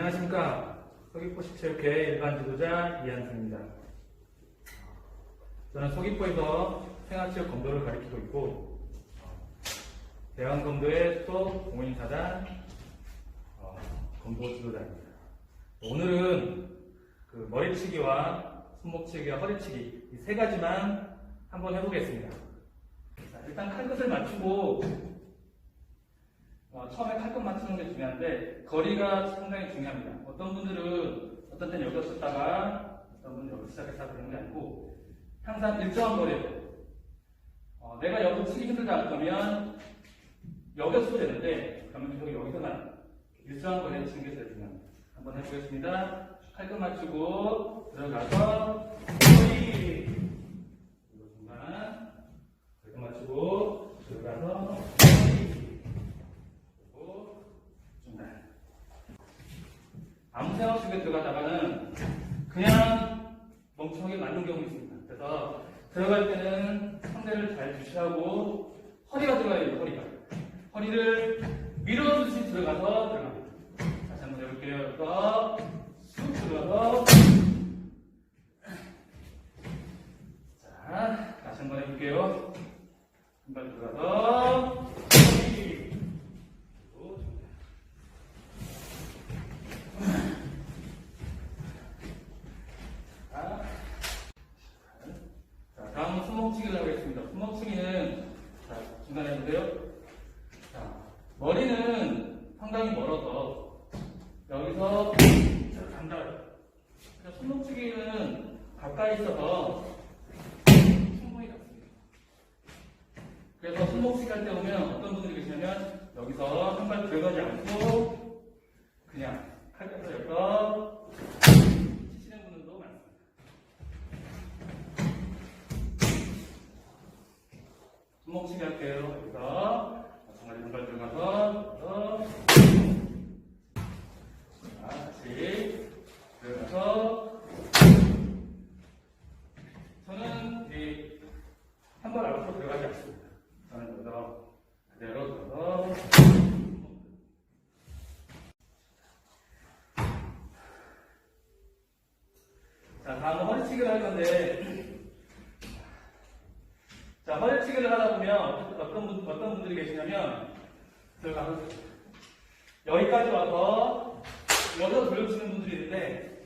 안녕하십니까. 서귀포시체육회 일반 지도자 이한승입니다. 저는 서귀포에서 생활체육 검도를 가리키고 있고, 대왕검도의 수도 공인사단 어, 검도 지도자입니다. 오늘은 그 머리치기와 손목치기와 허리치기 이 세 가지만 한번 해보겠습니다. 자, 일단 칼끝을 맞추고 어, 처음에 칼끝 맞추는 게 중요한데 거리가 상당히 중요합니다. 어떤 분들은 어떤 때는 여기서 썼다가 어떤 분은 여기서 시작해서 그런 게 아니고 항상 일정한 거리로 어, 내가 여기 치기 힘들다 그러면 여기서 쳐도 되는데 그러면 계속 여기서만 일정한 거리에 치는 게 제일 중요합니다. 한번 해보겠습니다. 칼끝 맞추고 들어가서 허리 그리고 중간 칼끝 맞추고 들어가서 허리 그리고 중간 없이 들어가다가는 그냥 멍청하게 맞는 경우 있습니다. 그래서 들어갈 때는 상대를 잘 주시하고 허리가 들어가야 돼요, 허리가. 허리를 밀어주시 들어가서 들어갑니다. 다시 한번 해볼게요. 여기서 쑥 들어가서 자, 다시 한번 해볼게요. 한발 들어가서 허리 그리고 중간. 자, 자, 다음은 손목치기를 하겠습니다. 손목치기는 자, 중간에 보세요. 자, 머리는 멀어서 여기서. 그래서 손목치기는 가까이 있어서 충분히 잡습니다. 그래서 손목치기 할 때 보면 어떤 분들이 계시냐면 여기서 한 발 들어가지 않고 그냥 칼끝을 열고 치시는 분들도 많습니다. 손목치기 할게요. 여기서 정말 한발 들어가서 다시 들어가서 저는 이한발 앞으로 들어가지 않습니다. 저는 여기서 그대로 들어서 자, 다음은 허리치기를 할 건데 자, 허리치기를 하다 보면 어떤 분, 어떤 분들이 계시냐면 들어가서 여기까지 와서 여기서 돌려치는 분들이 있는데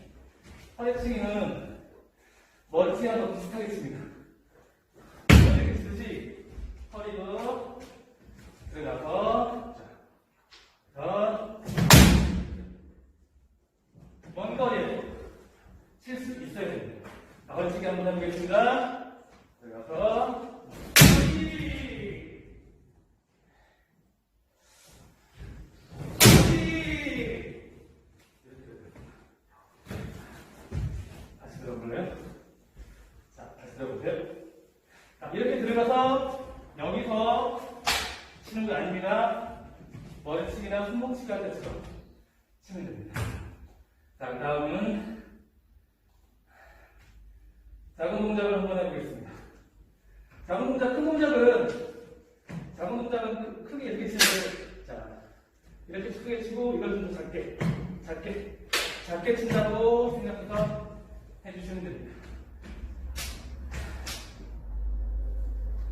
허리치기는 머리치기랑 더 비슷하게 칩니다. 이렇게 치듯이 허리도 들어가서 자, 먼 거리에 칠 수 있어야 됩니다. 자, 허리치기 한번 해보겠습니다. 들어가서 허리 허리 다시 들어볼래요? 자, 다시 들어보세요. 자, 이렇게 들어가서 여기서 치는 거 아닙니다. 머리치기나 손목치기 할 때처럼 치면 됩니다. 자, 그 다음은 작은 동작을 한번 해보겠습니다. 작은 동작, 큰 동작은, 작은 동작은 크- 크게 이렇게 치는데, 자, 이렇게 크게 치고, 이걸 좀더 작게, 작게, 작게 친다고 생각해서 해주시면 됩니다.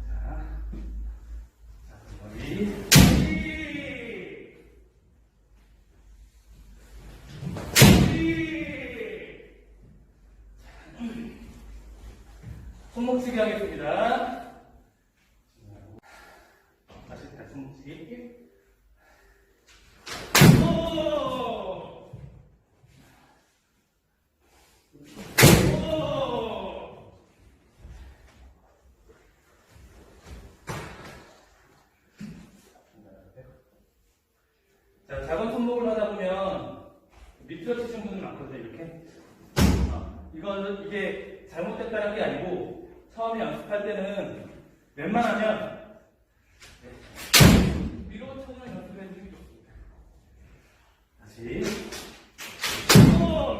자, 자, 머리. 손목치기 하겠습니다. 다시 다시 이렇게. 어, 이거는 이게 잘못됐다는 게 아니고 처음에 연습할 때는 웬만하면 네, 위로 쳐주는 연습을 해주는 게 좋습니다. 다시. 오!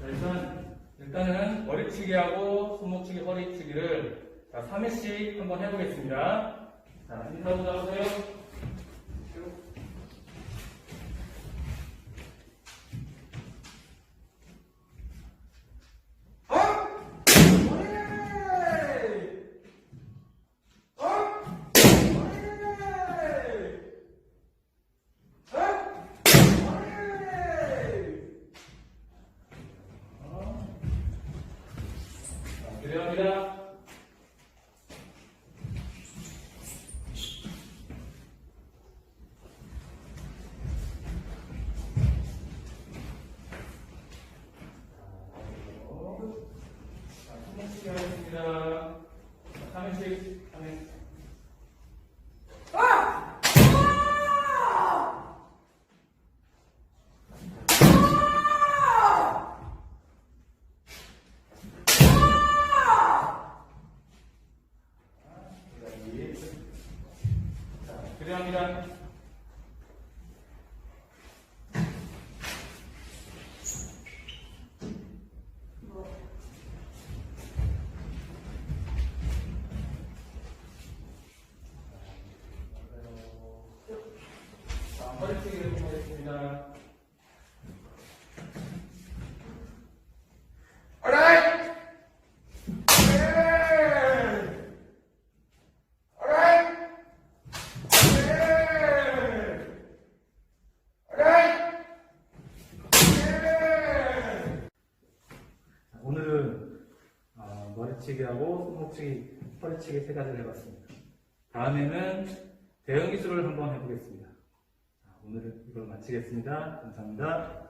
자, 일단 일단은 머리치기하고 손목치기, 허리치기 머리치기를 자, 3회씩 한번 해보겠습니다. 자, 인사도 나오세요. 자, 기대합니다. 자, 손목치기 하겠습니다. 자, 3회씩, 3회씩. 자, 기대합니다. 자, 허리치기를 해보겠습니다. 오늘은 어, 머리치기하고 손목치기, 허리치기 세 가지를 해봤습니다. 다음에는 대형 기술을 한번 해보겠습니다. 자, 오늘은 이걸 마치겠습니다. 감사합니다.